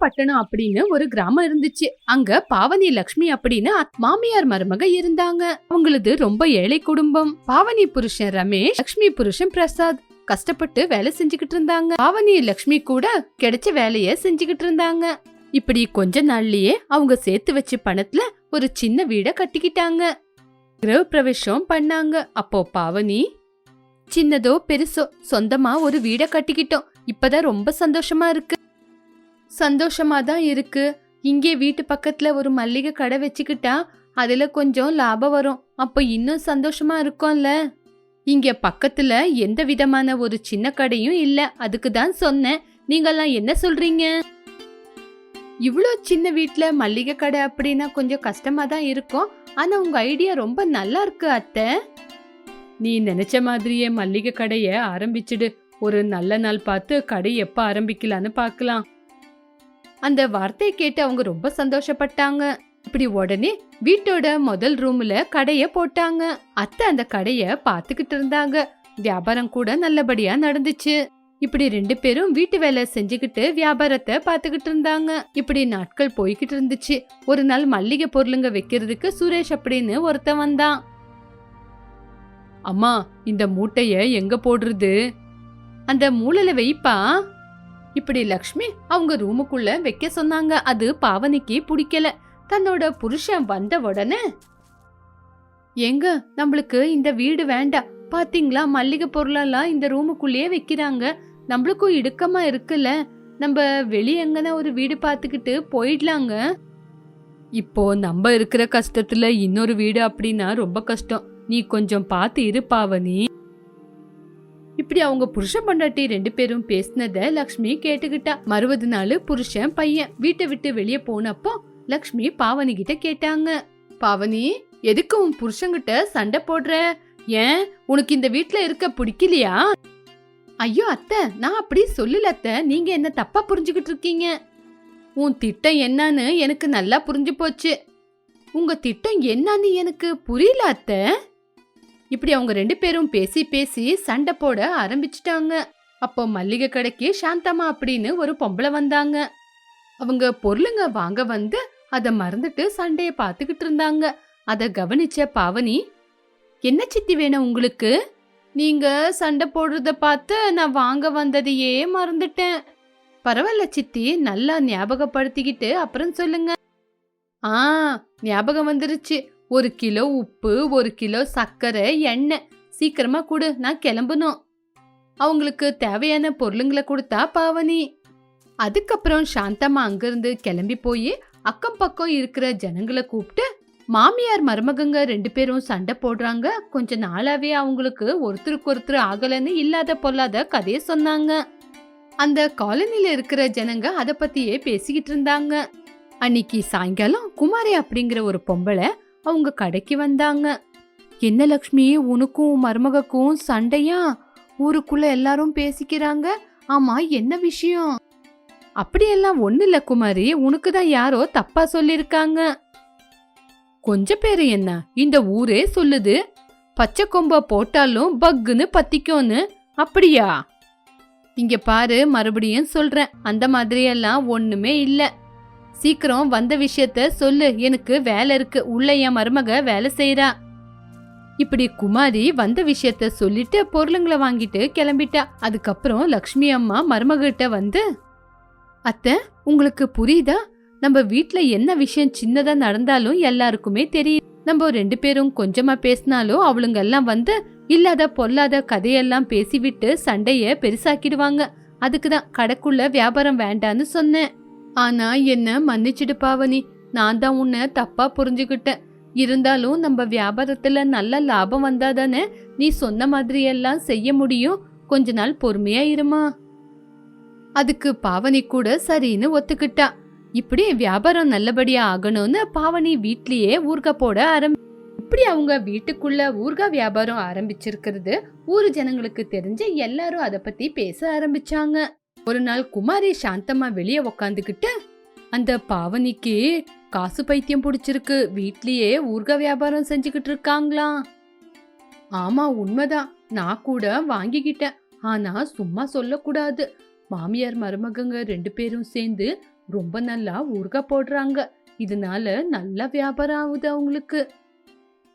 பட்டணம் அப்படின்னு ஒரு கிராமம் இருந்துச்சு. அங்க பாவனி லக்ஷ்மி அப்படின்னு மாமியார் மருமக இருந்தாங்க. அவங்களது ரொம்ப ஏழை குடும்பம். பாவனி புருஷன் ரமேஷ் லக்ஷ்மி புருஷன் பிரசாத் கஷ்டப்பட்டு வேலை செஞ்சுக்கிட்டு இருந்தாங்க. பாவனி லக்ஷ்மி கூட கிடைச்ச வேலைய செஞ்சுக்கிட்டு இருந்தாங்க. இப்படி கொஞ்ச நாள்லயே அவங்க சேர்த்து வச்ச பணத்துல ஒரு சின்ன வீட கட்டிக்கிட்டாங்க. கிரக பிரவேசம் பண்ணாங்க. அப்போ பாவனி சின்னதோ பெருசோ சொந்தமா ஒரு வீட கட்டிக்கிட்டோம். இப்பதான் ரொம்ப சந்தோஷமா இருக்கு. சந்தோஷமா தான் இருக்கு. இங்கே வீட்டு பக்கத்துல ஒரு மல்லிகை கடை வச்சுக்கிட்டா அதுல கொஞ்சம் லாபம் வரும். அப்போ இன்னும் சந்தோஷமா இருக்கும்ல? இங்க பக்கத்துல எந்த விதமான ஒரு சின்ன கடையும் இல்ல. அதுக்கு தான் சொன்னேன். நீங்கெல்லாம் என்ன சொல்றீங்க? இவ்வளோ சின்ன வீட்டில் மல்லிகை கடை அப்படின்னா கொஞ்சம் கஷ்டமாக தான் இருக்கும். ஆனால் உங்கள் ஐடியா ரொம்ப நல்லா இருக்கு அத்தை. நீ நினச்ச மாதிரியே மல்லிகை கடையை ஆரம்பிச்சிடு. ஒரு நல்ல நாள் பார்த்து கடை எப்போ ஆரம்பிக்கலான்னு பார்க்கலாம். அந்த வார்த்தையை கேட்டு அவங்க ரொம்ப சந்தோஷப்பட்டாங்க. இப்படி உடனே வீட்டோட முதல் ரூம்ல கடைய போட்டாங்க. அத்தை அந்த கடைய பாத்துக்கிட்டு இருந்தாங்க. வியாபாரம் கூட நல்லபடியா நடந்துச்சு. இப்படி ரெண்டு பேரும் வீட்டு வேலை செஞ்சுக்கிட்டு வியாபாரத்தை பாத்துக்கிட்டு இருந்தாங்க. இப்படி நாட்கள் போய்கிட்டு இருந்துச்சு. ஒரு நாள் மல்லிகை பொருளுங்க வைக்கிறதுக்கு சுரேஷ் அப்படின்னு ஒருத்தன் வந்தான். அம்மா இந்த மூட்டைய எங்க போடுறது? அந்த மூலையில வைப்பா. இப்படி லக்ஷ்மி அவங்க ரூமுக்குள்ள வைக்க சொன்னாங்க. அது பாவனிக்கு பிடிக்கல. தன்னோட புருஷன் வந்த உடனே எங்க நம்மளுக்கு இந்த வீடு வேண்டாம். பாத்தீங்களா மல்லிகை பொருளெல்லாம் இந்த ரூமுக்குள்ளேயே வைக்கிறாங்க. நம்மளுக்கும் இடுக்கமா இருக்குல்ல. நம்ம வெளிய ஒரு வீடு பார்த்துக்கிட்டு போயிடலாங்க. இப்போ நம்ம இருக்கிற கஷ்டத்துல இன்னொரு வீடு அப்படின்னா ரொம்ப கஷ்டம். நீ கொஞ்சம் பார்த்து இரு பாவனி. இப்படி அவங்க புருஷன் பொண்டாட்டி ரெண்டு பேரும் பேசினத லக்ஷ்மி கேட்டுக்கிட்டா. மறுபது நாள் புருஷன் பையன் வீட்டை விட்டு வெளியே போனப்போ லக்ஷ்மி பாவனி கிட்ட கேட்டாங்க. பாவனி எதுக்கு உன் புருஷங்கிட்ட சண்டை போடுற? ஏன்? உனக்கு இந்த வீட்ல இருக்க பிடிக்கலையா? ஐயோ அத்தை நான் அப்படி சொல்லல அத்தை. நீங்க என்ன தப்பா புரிஞ்சுக்கிட்டு இருக்கீங்க? உன் திட்டம் என்னன்னு எனக்கு நல்லா புரிஞ்சு போச்சு. உங்க திட்டம் என்னன்னு எனக்கு புரியல அத்தை. இப்படி அவங்க ரெண்டு பேரும் பேசி பேசி சண்டை போட ஆரம்பிச்சிட்டாங்க. அப்போ மல்லிகை கடைக்கு சாந்தம்மா அப்படின்னு ஒரு பொம்பளை வந்தாங்க. அவங்க பொருளுங்க வாங்க வந்து அதை மறந்துட்டு சண்டையை பார்த்துக்கிட்டு இருந்தாங்க. அதை கவனிச்ச பாவனி என்ன சித்தி வேணும் உங்களுக்கு? நீங்க சண்டை போடுறத பார்த்து நான் வாங்க வந்ததையே மறந்துட்டேன். பரவாயில்ல சித்தி நல்லா ஞாபகப்படுத்திக்கிட்டு அப்புறம் சொல்லுங்க. ஆ ஞாபகம் வந்துருச்சு. ஒரு கிலோ உப்பு ஒரு கிலோ சர்க்கரை எண்ணெய். சீக்கிரமா கொடு நான் கிளம்பணும். அவங்களுக்கு தேவையான பொருளுங்களை கொடுத்தா பாவனி. அதுக்கப்புறம் சாந்தம்மா அங்கிருந்து கிளம்பி போய் அக்கம் பக்கம் இருக்கிற ஜனங்களை கூப்பிட்டு மாமியார் மருமகங்க ரெண்டு பேரும் சண்டை போடுறாங்க. கொஞ்ச நாளாவே அவங்களுக்கு ஒருத்தருக்கு ஒருத்தர் ஆகலன்னு இல்லாத பொல்லாத கதையை சொன்னாங்க. அந்த காலனில இருக்கிற ஜனங்க அதை பத்தியே பேசிக்கிட்டு இருந்தாங்க. அன்னைக்கு சாயங்காலம் குமாரி அப்படிங்கிற ஒரு பொம்பளை அவங்க கடைக்கு வந்தாங்க. என்ன லக்ஷ்மி உனக்கும் மருமகக்கும் சண்டையா? ஊருக்குள்ள எல்லாரும் பேசிக்கிறாங்க. ஆமா என்ன விஷயம்? அப்படியெல்லாம் ஒண்ணு இல்ல குமாரி உனக்கு தான் யாரோ தப்பா சொல்லிருக்காங்க. கொஞ்ச பேரு என்ன இந்த ஊரே சொல்லுது. பச்சை கொம்ப போட்டாலும் பக்குன்னு பத்திக்கும்னு. அப்படியா? இங்க பாரு மறுபடியும் சொல்றேன். அந்த மாதிரியெல்லாம் ஒண்ணுமே இல்லை. சீக்கிரம் வந்த விஷயத்த சொல்லு எனக்கு வேலை இருக்கு. உள்ள என் மருமக வேலை செய்யறா இப்படி குமாரி வந்த விஷயத்த சொல்லிட்டு பொருளுங்களை வாங்கிட்டு கிளம்பிட்டா. அதுக்கப்புறம் லக்ஷ்மி அம்மா மருமகிட்ட வந்து அத்தை உங்களுக்கு புரியுதா? நம்ம வீட்ல என்ன விஷயம் சின்னதா நடந்தாலும் எல்லாருக்குமே தெரியும். நம்ம ரெண்டு பேரும் கொஞ்சமா பேசினாலும் அவளுங்க எல்லாம் வந்து இல்லாத பொல்லாத கதையெல்லாம் பேசிவிட்டு சண்டைய பெருசாக்கிடுவாங்க. அதுக்குதான் கடைக்குள்ள வியாபாரம் வேண்டான்னு சொன்னேன். ஆனா என்ன மன்னிச்சிடு பாவனி நான் தான் உன்னை தப்பா புரிஞ்சுக்கிட்டேன் இருந்தாலும் நம்ம வியாபாரத்துல நல்ல லாபம் வந்தாதானே நீ சொன்ன மாதிரி எல்லாம் செய்ய முடியும். கொஞ்ச நாள் பொறுமையா இருமா. அதுக்கு பாவனி கூட சரின்னு ஒத்துக்கிட்டா. இப்படி வியாபாரம் நல்லபடியா ஆகணும்னு பாவனி வீட்லயே ஊர்கா போட ஆரம்பி இப்படி அவங்க வீட்டுக்குள்ள ஊர்கா வியாபாரம் ஆரம்பிச்சிருக்கிறது ஊர் ஜனங்களுக்கு தெரிஞ்சு எல்லாரும் அதை பத்தி பேச ஆரம்பிச்சாங்க. ஒரு நாள் குமாரி சாந்தமா வெளியே உக்காந்துக்கிட்டு அந்த பாவனிக்கு காசு பைத்தியம் பிடிச்சிருக்கு. வீட்லயே ஊர்க வியாபாரம் செஞ்சுக்கிட்டு இருக்காங்களாம். ஆமா உண்மைதான். நான் கூட வாங்கிக்கிட்டேன். ஆனா சும்மா சொல்லக்கூடாது. மாமியார் மருமகங்க ரெண்டு பேரும் சேர்ந்து ரொம்ப நல்லா ஊறுகாய் போடுறாங்க. இதனால நல்ல வியாபாரம் ஆகுது அவங்களுக்கு.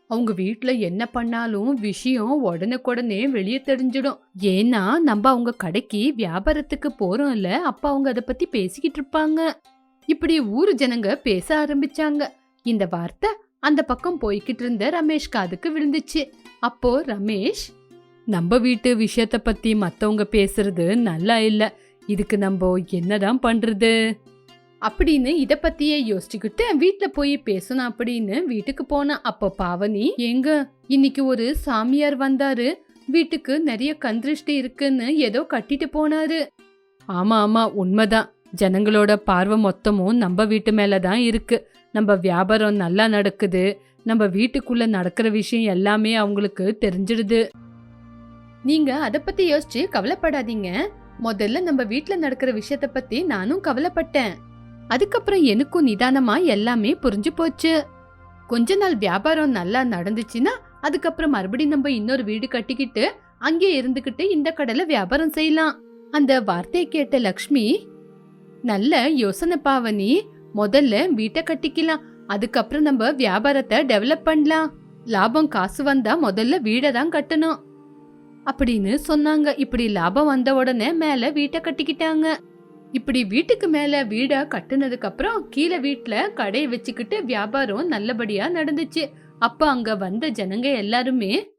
அவங்க வீட்ல என்ன பண்ணாலும் விஷயம் உடனுக்குடனே வெளியே தெரிஞ்சிடும். ஏன்னா நம்ம அவங்க கடைக்கு வியாபாரத்துக்கு போறோம்ல அப்ப அவங்க அதை பத்தி பேசிக்கிட்டு இருப்பாங்க. இப்படி ஊர் ஜனங்க பேச ஆரம்பிச்சாங்க. இந்த வார்த்தை அந்த பக்கம் போய்கிட்டு இருந்த ரமேஷ் காதுக்கு விழுந்துச்சு. அப்போ ரமேஷ் நம்ம வீட்டு விஷயத்த பத்தி மத்தவங்க பேசுறது நல்லா இல்ல. இதுக்கு நம்ம என்னதான் பண்றது? அப்படின்னு இதை பத்தியே யோசிச்சுக்கிட்டு வீட்டுல போய் பேசணும் அப்படின்னு வீட்டுக்கு போன அப்போ பாவனி எங்க? இன்னைக்கு ஒரு சாமியார் வந்தாரு. வீட்டுக்கு நிறைய கந்திருஷ்டி இருக்குன்னு ஏதோ கட்டிட்டு போனாரு. ஆமா ஆமா உண்மைதான். ஜனங்களோட பார்வை மொத்தமும் நம்ம வீட்டு மேல தான் இருக்கு. நம்ம வியாபாரம் நல்லா நடக்குது. நம்ம வீட்டுக்குள்ள நடக்கிற விஷயம் எல்லாமே அவங்களுக்கு தெரிஞ்சிடுது. நீங்க அதை பத்தி யோசிச்சு கவலைப்படாதீங்க. முதல்ல நம்ம வீட்டுல நடக்கிற விஷயத்த பத்தி நானும் கவலைப்பட்டேன். அதுக்கப்புறம் எனக்கும் நிதானமா எல்லாமே புரிஞ்சு போச்சு. கொஞ்ச நாள் வியாபாரம் நல்லா நடந்துச்சுன்னா அதுக்கப்புறம் மறுபடியும் நம்ம இன்னொரு வீடு கட்டிக்கிட்டு அங்கே இருந்துகிட்டு இந்த கடலை வியாபாரம் செய்யலாம். அந்த வார்த்தையை கேட்ட லக்ஷ்மி நல்ல யோசனை பாவனி முதல்ல வீட்டை கட்டிக்கலாம் அதுக்கப்புறம் நம்ம வியாபாரத்தை டெவலப் பண்ணலாம். லாபம் காசு வந்தா முதல்ல வீடை தான் கட்டணும். அப்படின்னு சொன்னாங்க. இப்படி லாபம் வந்த உடனே மேல வீட்டை கட்டிக்கிட்டாங்க. இப்படி வீட்டுக்கு மேல வீடா கட்டுனதுக்கு அப்புறம் கீழே வீட்டுல கடையை வச்சுக்கிட்டு வியாபாரம் நல்லபடியா நடந்துச்சு. அப்ப அங்க வந்த ஜனங்க எல்லாருமே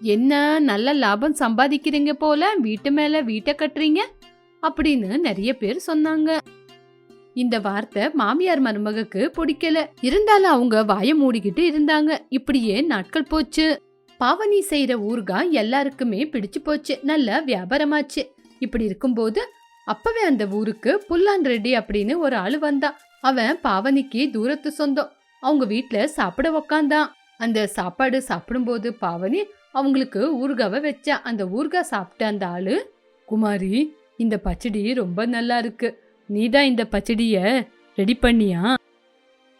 என்ன நல்ல லாபம் சம்பாதிக்கிறீங்க போல? வீட்டு மேல வீட்டை கட்டுறீங்க? அப்படின்னு நிறைய பேர் சொன்னாங்க. இந்த வார்த்தை மாமியார் மருமகக்கு பிடிக்கல. இருந்தாலும் அவங்க வாய மூடிக்கிட்டு இருந்தாங்க. இப்படியே நாட்கள் போச்சு. பாவனி செய்யற ஊர்கா எல்லாருக்குமே பிடிச்சு போச்சு. நல்ல வியாபாரமாச்சு. இப்படி இருக்கும்போது அப்பவே அந்த ஊருக்கு புல்லான் ரெட்டி அப்படின்னு ஒரு ஆளு வந்தான் அவன் பாவனிக்கு தூரத்து சொந்தம். அவங்க வீட்டுல சாப்பிட உக்காந்தான். அந்த சாப்பாடு சாப்பிடும்போது பாவனி அவங்களுக்கு ஊர்காவை வச்சா. அந்த ஊர்கா சாப்பிட்ட அந்த ஆளு குமாரி இந்த பச்சடி ரொம்ப நல்லா இருக்கு. நீதான் இந்த பச்சடிய ரெடி பண்ணியா?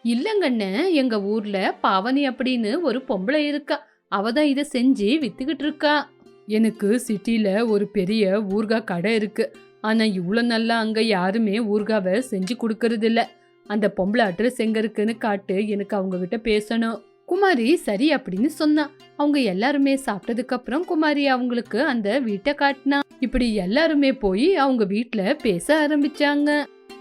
இல்லைங்கண்ணே எங்க ஊர்ல பாவனி அப்படின்னு ஒரு பொம்பளை இருக்கா. அவ தான் இதை செஞ்சு வித்துக்கிட்டு இருக்கா. எனக்கு சிட்டில ஒரு பெரிய ஊர்கா கடை இருக்கு. ஆனா இவ்வளோ நல்லா அங்க யாருமே ஊர்காவை செஞ்சு கொடுக்கறதில்ல. அந்த பொம்பளை அட்ரஸ் எங்க இருக்குன்னு காட்டு எனக்கு அவங்க கிட்ட பேசணும். குமாரி சரி அப்படின்னு சொன்னா. அவங்க எல்லாருமே சாப்பிட்டதுக்கு அப்புறம் குமாரி அவங்களுக்கு அந்த வீட்டை காட்டினா. இப்படி எல்லாருமே போய் அவங்க வீட்டில் பேச ஆரம்பிச்சாங்க.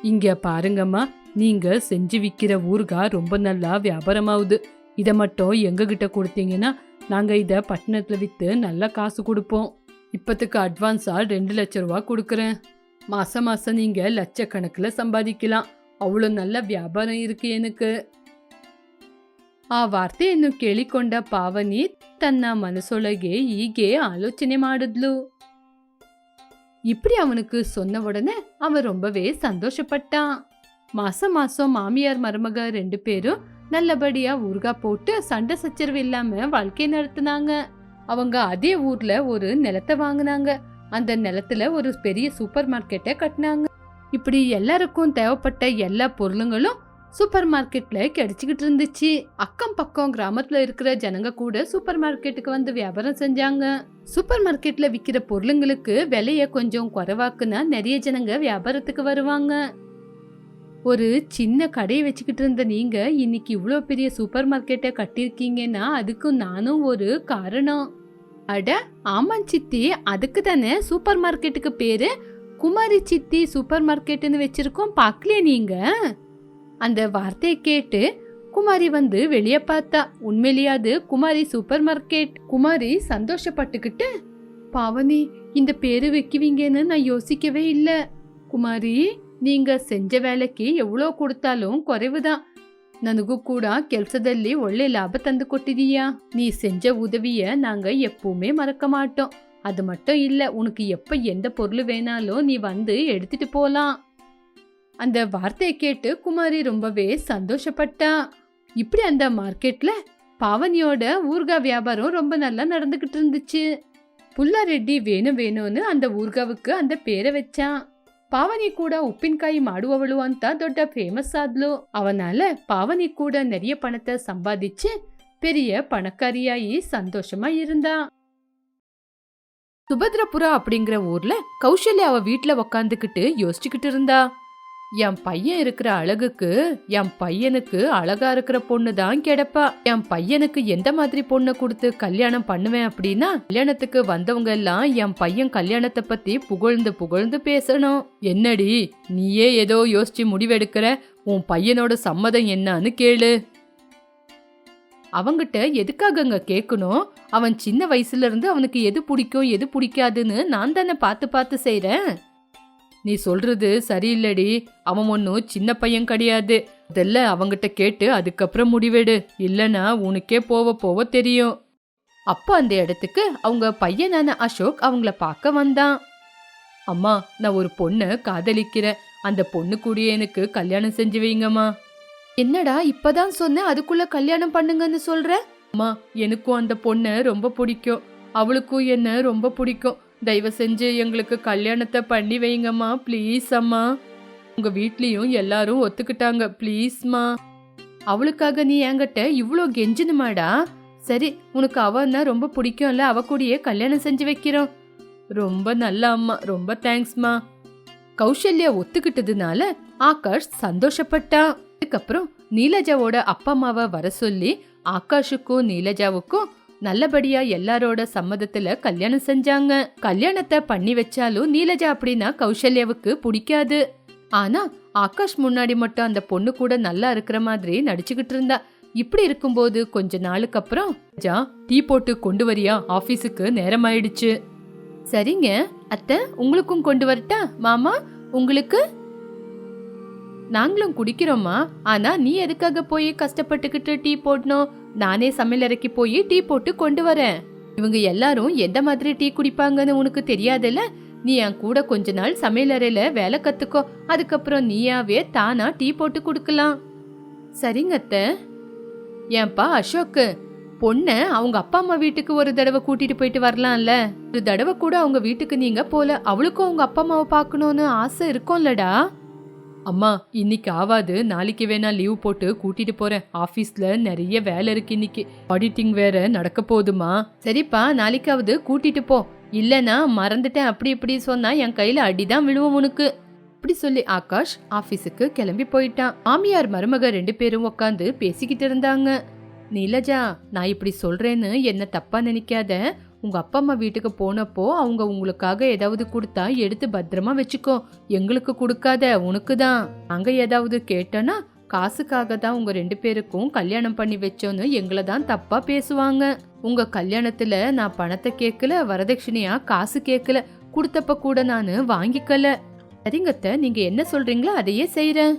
இங்க பாருங்கம்மா நீங்க செஞ்சு விக்கிற ஊர்கா ரொம்ப நல்லா வியாபாரமாகுது இதை மட்டும் எங்க கிட்ட கொடுத்தீங்கன்னா நாங்க இதை பட்டணத்துல வித்து நல்ல காசு கொடுப்போம். இப்பத்துக்கு அட்வான்ஸா ரெண்டு லட்ச ரூபா கொடுக்குறேன். மாசம் மாசம் நீங்க லட்சக்கணக்கில் சம்பாதிக்கலாம் அவ்வளோ நல்ல வியாபாரம் இருக்கு எனக்கு ಆ ವಾರ್ತೆಯನ್ನು ಕೇಳಿಕೊಂಡ ಪಾವನಿ ತನ್ನ ಮನಸೊಳಗೆ ಹೀಗೆ ಆಲೋಚನೆ ಮಾಡಿದ್ಲು இப்படி அவனுக்கு சொன்ன உடனே அவன் ரொம்பவே சந்தோஷப்பட்டான் மாசம் மாசம் மாமியார் மருமக ரெண்டு பேரும் நல்லபடியா ஊறுகாய் போட்டு சண்டை சச்சரவு இல்லாம வாழ்க்கை நடத்துனாங்க அவங்க அதே ஊர்ல ஒரு நிலத்தை வாங்குனாங்க அந்த நிலத்துல ஒரு பெரிய சூப்பர் மார்க்கெட்டை கட்டினாங்க. இப்படி எல்லாருக்கும் தேவைப்பட்ட எல்லா பொருளுங்களும் சூப்பர் மார்க்கெட்ல கிடைச்சிக்கிட்டு இருந்துச்சு. அக்கம் பக்கம் கிராமத்துல இருக்கிற ஜனங்க கூட சூப்பர் மார்க்கெட்டுக்கு வந்து வியாபாரம் செஞ்சாங்க. சூப்பர் மார்க்கெட்ல விக்கிற பொருளுங்களுக்கு விலைய கொஞ்சம் குறைவாக்குனா நிறைய ஜனங்க வியாபாரத்துக்கு வருவாங்க. ஒரு சின்ன கடையை வச்சுக்கிட்டு இருந்த நீங்க இன்னைக்கு இவ்வளோ பெரிய சூப்பர் மார்க்கெட்டை கட்டியிருக்கீங்கன்னா அதுக்கு நானும் ஒரு காரணம். அட ஆமாம் சித்தி. அதுக்கு தானே சூப்பர் மார்க்கெட்டுக்கு பேரு? குமாரி சித்தி சூப்பர் மார்க்கெட்டுன்னு வச்சிருக்கோம் பார்க்கலையே நீங்க? அந்த வார்த்தையை கேட்டு குமாரி வந்து வெளியே பார்த்தா உண்மையிலேயாவது குமாரி சூப்பர் மார்க்கெட். குமாரி சந்தோஷப்பட்டுக்கிட்டு பாவனி இந்த பேரு வைக்குவீங்கன்னு நான் யோசிக்கவே இல்லை. குமாரி நீங்க செஞ்ச வேலைக்கு எவ்வளோ கொடுத்தாலும் குறைவு தான் ನನಗೂ ಕೂಡ ಕೆಲ್ಸದಲ್ಲಿ ಒಳ್ಳೆ ಲಾಭ ತಂದು ಕೊಟ್ಟಿದೀಯಾ நீ செஞ்ச உதவிய நாங்க எப்பவுமே மறக்க மாட்டோம் அது மட்டும் இல்ல உனக்கு எப்ப எந்த பொருள் வேணாலும் நீ வந்து எடுத்துட்டு போலாம் அந்த வார்த்தையை கேட்டு குமாரி ரொம்பவே சந்தோஷப்பட்டா இப்படி அந்த மார்க்கெட்ல பாவனியோட ஊர்கா வியாபாரம் ரொம்ப நல்லா நடந்துகிட்டு இருந்துச்சு புல்லாரெட்டி வேணும் வேணும்னு அந்த ஊர்காவுக்கு அந்த பேரை வச்சான் ಪಾವನಿ ಕೂಡ ಉಪ್ಪಿನಕಾಯಿ ಮಾಡುವವಳು ಅಂತ ದೊಡ್ಡ ಫೇಮಸ್ ಆದ್ಲು. அவனால பாவனி கூட நிறைய பணத்தை சம்பாதிச்சு பெரிய பணக்காரியாயி சந்தோஷமா இருந்தா சுபத்ரபுரா அப்படிங்கிற ஊர்ல கௌசல்யா அவ வீட்டுல உக்காந்துக்கிட்டு யோசிச்சுக்கிட்டு இருந்தா என் பையன் இருக்கிற அழகுக்கு என் பையனுக்கு அழகா இருக்கிற பொண்ணு தான் கிடைப்பா. என் பையனுக்கு எந்த மாதிரி பொண்ணை கொடுத்து கல்யாணம் பண்ணுவேன் அப்படின்னா கல்யாணத்துக்கு வந்தவங்க எல்லாம் என் பையன் கல்யாணத்தை பத்தி புகழ்ந்து புகழ்ந்து பேசணும். என்னடி நீயே ஏதோ யோசிச்சு முடிவெடுக்கிற? உன் பையனோட சம்மதம் என்னன்னு கேளு. அவங்கிட்ட எதுக்காகங்க கேட்கணும் அவன் சின்ன வயசுல இருந்து அவனுக்கு எது பிடிக்கும் எது பிடிக்காதுன்னு நான் தானே பார்த்து பார்த்து செய்றேன். நீ சொல்றது சரியில்லடி. அவன் ஒன்றும் சின்ன பையன் கிடையாது. அதெல்லாம் அவங்கிட்ட கேட்டு அதுக்கப்புறம் முடிவெடு. இல்லனா உனக்கே போக போக தெரியும். அப்போ அந்த இடத்துக்கு அவங்க பையனான அசோக் அவங்கள பார்க்க வந்தான். அம்மா நான் ஒரு பொண்ணை காதலிக்கிறேன். அந்த பொண்ணு கூடிய எனக்கு கல்யாணம் செஞ்சு வைங்கம்மா. என்னடா இப்பதான் சொன்ன அதுக்குள்ள கல்யாணம் பண்ணுங்கன்னு சொல்ற? அம்மா எனக்கும் அந்த பொண்ணை ரொம்ப பிடிக்கும். அவளுக்கும் என்ன ரொம்ப பிடிக்கும். தயவு செஞ்சு எங்களுக்கு கல்யாணத்தை பண்ணி வைங்கம்மா ப்ளீஸ் அம்மா. உங்க வீட்லயும் எல்லாரும் ஒத்துக்கிட்டாங்க ப்ளீஸ்மா அவளுக்காக நீ என்கிட்ட இவ்வளோ கெஞ்சினுமாடா? சரி உனக்கு அவன்னா ரொம்ப பிடிக்கும்ல அவ கூடயே கல்யாணம் செஞ்சு வைக்கிறோம். ரொம்ப நல்ல அம்மா ரொம்ப தேங்க்ஸ்மா கௌசல்யா ஒத்துக்கிட்டதுனால ஆகாஷ் சந்தோஷப்பட்டான் அதுக்கப்புறம் நீலஜாவோட அப்பா அம்மாவை வர சொல்லி ஆகாஷுக்கும் நீலஜாவுக்கும் நல்லபடியா எல்லாரோட சம்மதத்துல கல்யாணம் செஞ்சாங்க. கல்யாணத்தை பண்ணி வச்சாலும் நீலஜா அப்படின்னா கௌசல்யாவுக்கு பிடிக்காது. ஆனா ஆகாஷ் முன்னாடி மட்டும் அந்த பொண்ணு கூட நல்லா இருக்கிற மாதிரி நடிச்சுக்கிட்டு இருந்தா. இப்படி இருக்கும்போது கொஞ்ச நாளுக்கு அப்புறம் ஜா டீ போட்டு கொண்டு வரியா? ஆபீஸுக்கு நேரம் ஆயிடுச்சு சரிங்க அத்தை உங்களுக்கும் கொண்டு வரட்டா? மாமா உங்களுக்கு நாங்களும் குடிக்கிறோமா ஆனா நீ எதுக்காக போய் கஷ்டப்பட்டுக்கிட்டு டீ போடணும்? நானே சமையலறைக்கு போய் டீ போட்டு கொண்டு வரேன். இவங்க எல்லாரும் எந்த மாதிரி டீ குடிப்பாங்கன்னு உனக்கு தெரியாதுல்ல? நீ என் கூட கொஞ்ச நாள் சமையலறையில வேலை கத்துக்கோ. அதுக்கப்புறம் நீயாவே தானா டீ போட்டு கொடுக்கலாம். சரிங்கத்தை ஏன்பா அசோக்கு பொண்ணை அவங்க அப்பா அம்மா வீட்டுக்கு ஒரு தடவை கூட்டிட்டு போயிட்டு வரலாம்ல? ஒரு தடவை கூட அவங்க வீட்டுக்கு நீங்க போல. அவளுக்கும் அவங்க அப்பா அம்மாவை பார்க்கணும்னு ஆசை இருக்கும்லடா. அம்மா இன்னைக்கு ஆவாது. நாளைக்கு வேணா லீவ் போட்டு கூட்டிட்டு போறேன். ஆபீஸ்ல நிறைய வேலை இருக்கு இன்னைக்கு. ஆடிட்டிங் வேற நடக்க போகுதுமா. சரிப்பா நாளைக்காவது கூட்டிட்டு போ. இல்லனா மறந்துட்டேன் அப்படி இப்படி சொன்னா என் கையில அடிதான் விழுவும் உனக்கு. அப்படி சொல்லி ஆகாஷ் ஆபீஸுக்கு கிளம்பி போயிட்டான். மாமியார் மருமக ரெண்டு பேரும் உட்காந்து பேசிக்கிட்டு இருந்தாங்க. நீலஜா நான் இப்படி சொல்றேன்னு என்ன தப்பா நினைக்காத. உங்கள் அப்பா அம்மா வீட்டுக்கு போனப்போ அவங்க உங்களுக்காக ஏதாவது கொடுத்தா எடுத்து பத்திரமா வச்சுக்கோ. எங்களுக்கு கொடுக்காத உனக்கு தான். அங்கே ஏதாவது கேட்டோன்னா காசுக்காக தான் உங்கள் ரெண்டு பேருக்கும் கல்யாணம் பண்ணி வச்சோன்னு எங்களை தான் தப்பாக பேசுவாங்க. உங்கள் கல்யாணத்தில் நான் பணத்தை கேட்கல வரதட்சணையாக காசு கேட்கல. கொடுத்தப்ப கூட நான் வாங்கிக்கல. சரிங்கத்த நீங்கள் என்ன சொல்கிறீங்களோ அதையே செய்கிறேன்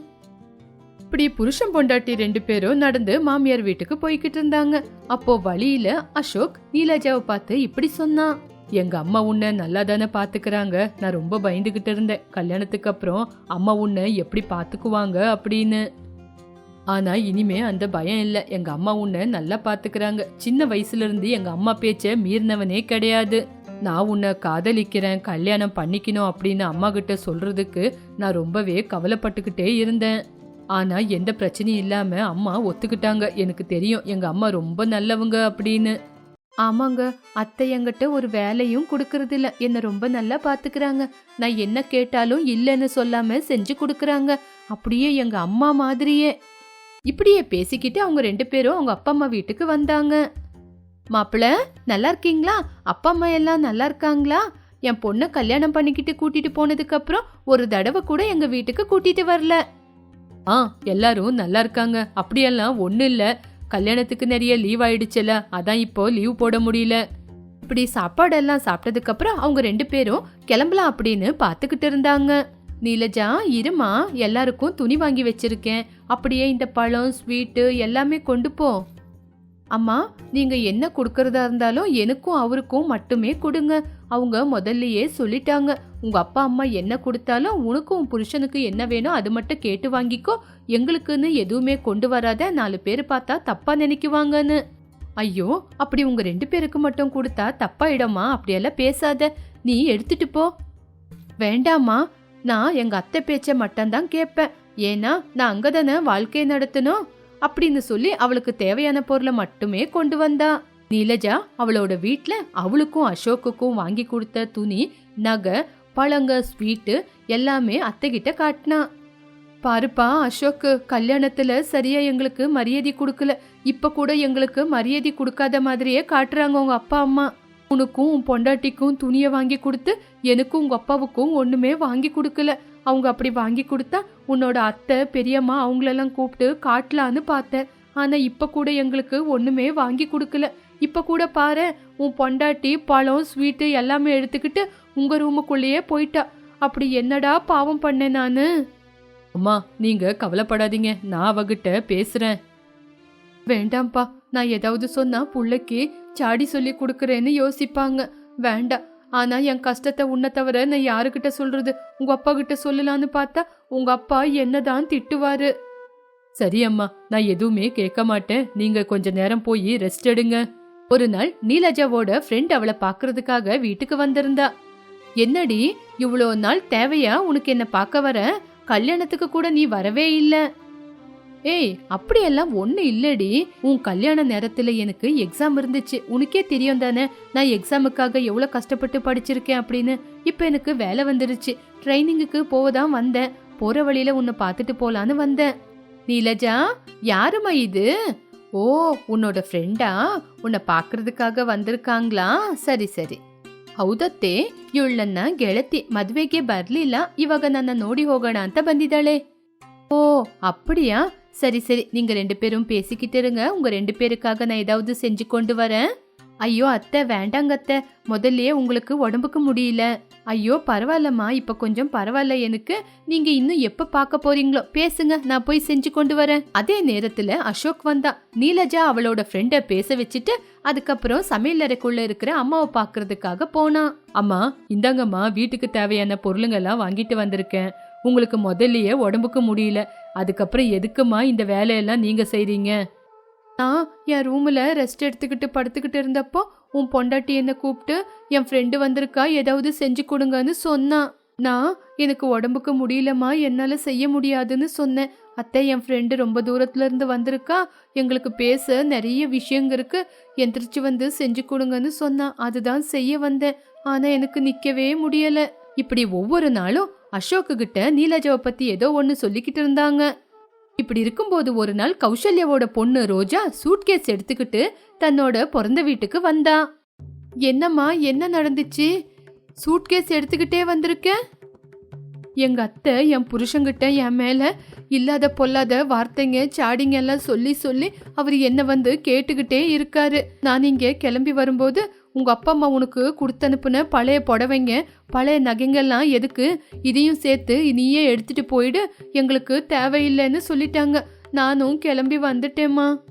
இப்படி புருஷன் பொண்டாட்டி ரெண்டு பேரும் நடந்து மாமியார் வீட்டுக்கு போய்கிட்டு இருந்தாங்க. அப்போ வழியில அசோக் நீலாஜாவை பார்த்து இப்படி சொன்னான். எங்க அம்மா உன்னை நல்லா தானே பாத்துக்கிறாங்க. நான் ரொம்ப பயந்துகிட்டு இருந்தேன். கல்யாணத்துக்கு அப்புறம் அம்மா உன்னை எப்படி பாத்துக்குவாங்க? அப்படின்னு. ஆனா இனிமே அந்த பயம் இல்லை. எங்க அம்மா உன்னை நல்லா பாத்துக்கிறாங்க. சின்ன வயசுல இருந்து எங்க அம்மா பேச்ச மீறினவனே கிடையாது. நான் உன்னை காதலிக்கிறேன் கல்யாணம் பண்ணிக்கணும் அப்படின்னு அம்மா கிட்ட சொல்றதுக்கு நான் ரொம்பவே கவலைப்பட்டுக்கிட்டே இருந்தேன். ஆனா எந்த பிரச்சனையும் இல்லாம அம்மா ஒத்துக்கிட்டாங்க. எனக்கு தெரியும் எங்க அம்மா ரொம்ப நல்லவங்க அப்படின்னு. ஆமாங்க அத்தை என்கிட்ட ஒரு வேலையும் கொடுக்கறதில்ல. என்னை ரொம்ப நல்லா பாத்துக்கிறாங்க. நான் என்ன கேட்டாலும் இல்லைன்னு சொல்லாம செஞ்சு கொடுக்குறாங்க. அப்படியே எங்க அம்மா மாதிரியே. இப்படியே பேசிக்கிட்டு அவங்க ரெண்டு பேரும் அவங்க அப்பா அம்மா வீட்டுக்கு வந்தாங்க. மாப்பிள்ள நல்லா இருக்கீங்களா? அப்பா அம்மா எல்லாம் நல்லா இருக்காங்களா? என் பொண்ணை கல்யாணம் பண்ணிக்கிட்டு கூட்டிட்டு போனதுக்கு அப்புறம் ஒரு தடவை கூட எங்க வீட்டுக்கு கூட்டிட்டு வரல. ஆ எல்லாரும் நல்லா இருக்காங்க. அப்படியெல்லாம் ஒன்றும் இல்லை. கல்யாணத்துக்கு நிறைய லீவ் ஆயிடுச்சுல. அதான் இப்போ லீவ் போட முடியல. இப்படி சாப்பாடெல்லாம் சாப்பிட்டதுக்கு அப்புறம் அவங்க ரெண்டு பேரும் கிளம்பலாம் அப்படின்னு பார்த்துக்கிட்டு இருந்தாங்க. நீலஜா இருமா எல்லாருக்கும் துணி வாங்கி வச்சிருக்கேன். அப்படியே இந்த பழம் ஸ்வீட்டு எல்லாமே கொண்டு போ. அம்மா நீங்க என்ன கொடுக்கறதா இருந்தாலும் எனக்கும் அவருக்கும் மட்டுமே கொடுங்க. அவங்க முதல்லயே சொல்லிட்டாங்க. உங்க அப்பா அம்மா என்ன கொடுத்தாலும் உனக்கும் உன் புருஷனுக்கு என்ன வேணும் அது மட்டும் கேட்டு வாங்கிக்கோ. எங்களுக்குன்னு எதுவுமே கொண்டு வராத நாலு பேர் பார்த்தா தப்பா நினைக்குவாங்கன்னு. ஐயோ அப்படி உங்க ரெண்டு பேருக்கு மட்டும் கொடுத்தா தப்பாயிடமா? அப்படியெல்லாம் பேசாத. நீ எடுத்துட்டு போ. வேண்டாமா நான் எங்க அத்தை பேச்ச மட்டும்தான் கேட்பேன். ஏன்னா நான் அங்கதானே வாழ்க்கையை நடத்தணும். அப்படின்னு சொல்லி அவளுக்கு தேவையான பொருளை மட்டுமே கொண்டு வந்தா. நீலஜா அவளோட வீட்ல அவளுக்கும் அசோக்குக்கும் வாங்கி கொடுத்த துணி நகை பழங்க ஸ்வீட்டு எல்லாமே அத்தைகிட்ட காட்டினா. பாருப்பா அசோக் கல்யாணத்துல சரியா எங்களுக்கு மரியாதை கொடுக்கல. இப்ப கூட எங்களுக்கு மரியாதை கொடுக்காத மாதிரியே காட்டுறாங்க உங்க அப்பா அம்மா. உனக்கும் உன் பொண்டாட்டிக்கும் துணியை வாங்கி கொடுத்து எனக்கும் உங்க அப்பாவுக்கும் ஒண்ணுமே வாங்கி கொடுக்கல. அவங்க அப்படி வாங்கி கொடுத்தா உன்னோட அத்தை பெரியம்மா அவங்களெல்லாம் கூப்பிட்டு காட்டலான்னு பார்த்தேன். ஆனா இப்ப கூட எங்களுக்கு ஒண்ணுமே வாங்கி கொடுக்கல. இப்ப கூட பாரு உன் பொண்டாட்டி பழம் ஸ்வீட்டு எல்லாமே எடுத்துக்கிட்டு உங்க ரூமுக்குள்ளேயே போயிட்டா. அப்படி என்னடா பாவம் பண்ணேன் நானு? அம்மா நீங்க கவலைப்படாதீங்க. நான் அவகிட்ட பேசுறேன். வேண்டாம்ப்பா. நான் ஏதாவது சொன்னா புள்ளைக்கு சாடி சொல்லி கொடுக்கறேன்னு யோசிப்பாங்க. வேண்டாம். ஆனா என் கஷ்டத்தை உன்னை தவிர நான் யாருக்கிட்ட சொல்றது? உங்க அப்பா கிட்ட சொல்லலான்னு பார்த்தா உங்க அப்பா என்னதான் திட்டுவாரு. சரி அம்மா நான் எதுவுமே கேட்க மாட்டேன். நீங்க கொஞ்ச நேரம் போய் ரெஸ்ட் எடுங்க. ஒரு நாள் நீலஜாவோட ஃப்ரெண்ட் அவளை பார்க்கறதுக்காக வீட்டுக்கு வந்திருந்தா. என்னடி இவ்வளோ நாள் தேவையா உனக்கு என்ன பார்க்க வர? கல்யாணத்துக்கு கூட நீ வரவே இல்லை. ஏய் அப்படியெல்லாம் ஒண்ணு இல்லடி உன் கல்யாண நேரத்துல எனக்கு எக்ஸாம் இருந்துச்சு உனக்கே தெரியும் தானே நான் எக்ஸாமுக்காக எவ்வளவு கஷ்டப்பட்டு படிச்சிருக்கேன் அப்படின்னு இப்ப எனக்கு வேலை வந்துருச்சு ட்ரைனிங்குக்கு போவதான் வந்தேன் போற வழியில உன்னை பார்த்துட்டு போலான்னு வந்தேன் நீலஜா யாரும்மா இது ஓ உன்னோட ஃப்ரெண்டா உன்னை பார்க்கறதுக்காக வந்திருக்காங்களா ಸರಿ ಸರಿ ಹೌದತ್ತೆ ಇವಳನ್ನ ಗೆಳತಿ ಮದ್ವೆಗೆ ಬರ್ಲಿಲ್ಲ ಇವಾಗ ನನ್ನ ನೋಡಿ ಹೋಗೋಣ ಅಂತ ಬಂದಿದ್ದಾಳೆ ஓ அப்படியா சரி சரி. நீங்கள் ரெண்டு பேரும் பேசிக்கிட்டு இருங்க. உங்கள் ரெண்டு பேருக்காக நான் ஏதாவது செஞ்சு கொண்டு வரேன். ஐயோ அத்தை வேண்டாங்க அத்தை. முதல்லயே உங்களுக்கு உடம்புக்கு முடியல. ஐயோ பரவாயில்லம்மா இப்ப கொஞ்சம் பரவாயில்ல எனக்கு. நீங்க இன்னும் எப்ப பார்க்க போறீங்களோ? பேசுங்க நான் போய் செஞ்சு கொண்டு வரேன். அதே நேரத்துல அசோக் வந்தா. நீலஜா அவளோட ஃப்ரெண்ட பேச வச்சுட்டு அதுக்கப்புறம் சமையலறைக்குள்ள இருக்கிற அம்மாவை பாக்குறதுக்காக போனா. அம்மா இந்தாங்கம்மா வீட்டுக்கு தேவையான பொருளுங்கெல்லாம் வாங்கிட்டு வந்திருக்கேன். உங்களுக்கு முதல்லயே உடம்புக்கு முடியல. அதுக்கப்புறம் எதுக்குமா இந்த வேலையெல்லாம் நீங்க செய்றீங்க? நான் என் ரூமில் ரெஸ்ட் எடுத்துக்கிட்டு படுத்துக்கிட்டு இருந்தப்போ உன் பொண்டாட்டி என்ன கூப்பிட்டு என் ஃப்ரெண்டு வந்திருக்கா? ஏதாவது செஞ்சு கொடுங்கன்னு சொன்னான் நான் எனக்கு உடம்புக்கு முடியலம்மா. என்னால் செய்ய முடியாதுன்னு சொன்னேன். அத்தை என் ஃப்ரெண்டு ரொம்ப தூரத்துல இருந்து வந்திருக்கா. எங்களுக்கு பேச நிறைய விஷயங்க இருக்குது எந்திரிச்சு வந்து செஞ்சு கொடுங்கன்னு சொன்னான் அதுதான் செய்ய வந்தேன். ஆனால் எனக்கு நிற்கவே முடியலை. இப்படி ஒவ்வொரு நாளும் அசோக்கு கிட்ட நீலஜாவை பற்றி ஏதோ ஒன்று சொல்லிக்கிட்டு இருந்தாங்க. இப்படி இருக்கும்போது ஒரு நாள் கௌசல்யாவோட பொண்ணு ரோஜா சூட்கேஸ் எடுத்துக்கிட்டு தன்னோட பிறந்த வீட்டுக்கு வந்தா. என்னம்மா என்ன நடந்துச்சு? சூட்கேஸ் எடுத்துக்கிட்டே வந்திருக்க? எங்க அத்தை என் புருஷங்கிட்ட என் மேல இல்லாத பொல்லாத வார்த்தைங்க சாடிங்க எல்லாம் சொல்லி சொல்லி அவர் என்ன வந்து கேட்டுக்கிட்டே இருக்காரு. நான் இங்க கிளம்பி வரும்போது உங்கள் அப்பா அம்மா உனக்கு கொடுத்தனுப்புன பழைய புடவைங்க பழைய நகைங்கெல்லாம் எதுக்கு? இதையும் சேர்த்து நீயே எடுத்துட்டு போயிடு. எங்களுக்கு தேவையில்லைன்னு சொல்லிட்டாங்க. நானும் கிளம்பி வந்துட்டேம்மா.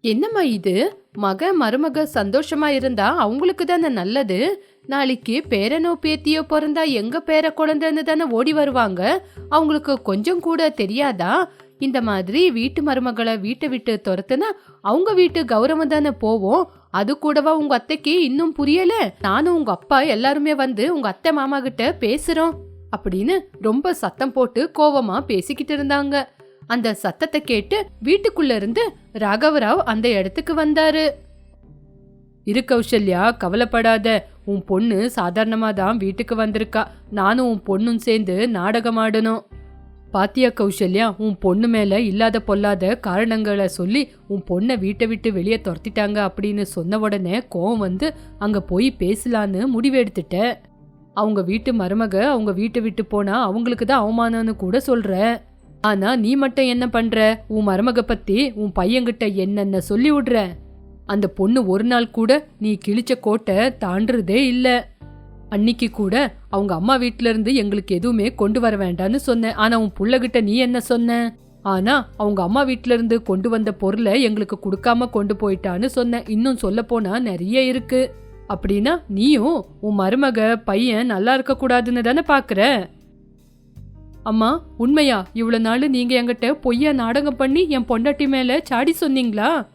என்னம்மா இது? மக மருமக சந்தோஷமா இருந்தா அவங்களுக்கு தானே நல்லது? நாளைக்கு பேரனோ பேத்தியோ பிறந்தா எங்க பேர குழந்தைன்னு தானே ஓடி வருவாங்க? அவங்களுக்கு கொஞ்சம் கூட தெரியாதா? இந்த மாதிரி வீட்டு மருமகளை வீட்டை விட்டு துரத்துனா அவங்க வீட்டு கௌரவம் தானே போவோம். அது கூடவா உங்க அத்தைக்கு இன்னும் புரியல? நானும் உங்க அப்பா எல்லாருமே வந்து உங்க அத்தை மாமா கிட்ட பேசுறோம் அப்படின்னு ரொம்ப சத்தம் போட்டு கோவமா பேசிக்கிட்டு இருந்தாங்க. அந்த சத்தத்தை கேட்டு வீட்டுக்குள்ள இருந்து ராகவராவ் அந்த இடத்துக்கு வந்தாரு. இரு கௌசல்யா கவலைப்படாத. உன் பொண்ணு சாதாரணமா தான் வீட்டுக்கு வந்திருக்கா. நானும் உன் பொண்ணும் சேர்ந்து நாடகம் ஆடணும் பாத்தியா கௌசல்யா உன் பொண்ணு மேலே இல்லாத பொல்லாத காரணங்களை சொல்லி உன் பொண்ணை வீட்டை விட்டு வெளியே துரத்திட்டாங்க அப்படின்னு சொன்ன உடனே கோவம் வந்து அங்கே போய் பேசலான்னு முடிவெடுத்துட்ட அவங்க வீட்டு மருமக அவங்க வீட்டை விட்டு போனா அவங்களுக்கு தான் அவமானம்னு கூட சொல்ற. ஆனா நீ மட்டும் என்ன பண்ற? உன் மருமக பத்தி உன் பையன்கிட்ட என்னென்ன சொல்லி விடுற? அந்த பொண்ணு ஒரு நாள் கூட நீ கிழிச்ச கோட்டை தாண்டுறதே இல்லை. அன்னிக்கு கூட அவங்க அம்மா வீட்ல இருந்து எங்களுக்கு எதுவுமே கொண்டு வர வேண்டாம்னு சொன்னேன். ஆனா உன் புள்ளகிட்ட நீ என்ன சொன்ன? ஆனா அவங்க அம்மா வீட்ல இருந்து கொண்டு வந்த பொருளை எங்களுக்கு கொடுக்காம கொண்டு போயிட்டான்னு சொன்னேன். இன்னும் சொல்ல போனா நிறைய இருக்கு. அப்படின்னா நீயும் உன் மருமக பையன் நல்லா இருக்க கூடாதுன்னு தானே பாக்குற? அம்மா உண்மையா? இவ்வளவு நாள் நீங்க என்கிட்ட பொய்யா நாடகம் பண்ணி என் பொண்டாட்டி மேல சாடி சொன்னீங்களா?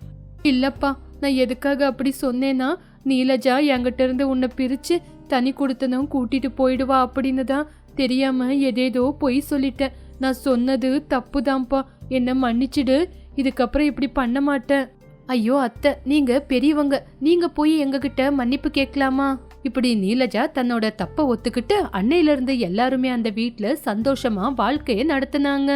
இல்லப்பா நான் எதுக்காக அப்படி சொன்னேன்னா நீலஜா என்கிட்ட இருந்து உன்னை பிரிச்சு தனி கொடுத்தனும் கூட்டிட்டு போயிடுவா அப்படின்னு தான் தெரியாம எதேதோ பொய் சொல்லிட்டேன் நான் சொன்னது தப்புதான்ப்பா. என்ன மன்னிச்சிடு. இதுக்கப்புறம் இப்படி பண்ண மாட்டேன். ஐயோ அத்தை நீங்க பெரியவங்க. நீங்க போய் எங்ககிட்ட மன்னிப்பு கேட்கலாமா? இப்படி நீலஜா தன்னோட தப்ப ஒத்துக்கிட்டு அன்னையில இருந்து எல்லாருமே அந்த வீட்டில் சந்தோஷமா வாழ்க்கையை நடத்தினாங்க.